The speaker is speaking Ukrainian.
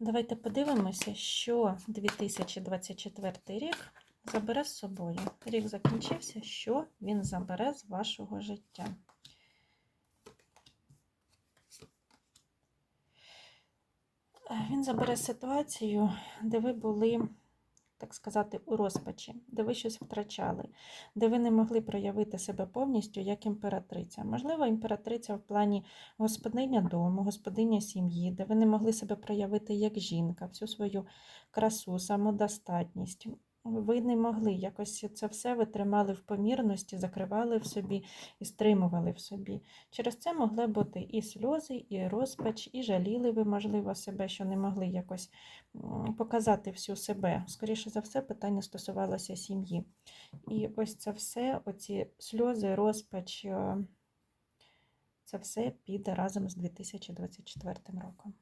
Давайте подивимося, що 2024 рік забере з собою. Рік закінчився, що він забере з вашого життя. Е, Він забере ситуацію, де ви були, так сказати, у розпачі, де ви щось втрачали, де ви не могли проявити себе повністю як імператриця. Можливо, імператриця в плані господиня дому, господиня сім'ї, де ви не могли себе проявити як жінка, всю свою красу, самодостатність. Ви не могли якось це все ви тримали в помірності, закривали в собі і стримували в собі. Через це могли бути і сльози, і розпач, і жаліли ви, можливо, себе, що не могли якось показати всю себе. Скоріше за все, питання стосувалося сім'ї. І ось це все, оці сльози, розпач, е, це все піде разом з 2024 роком.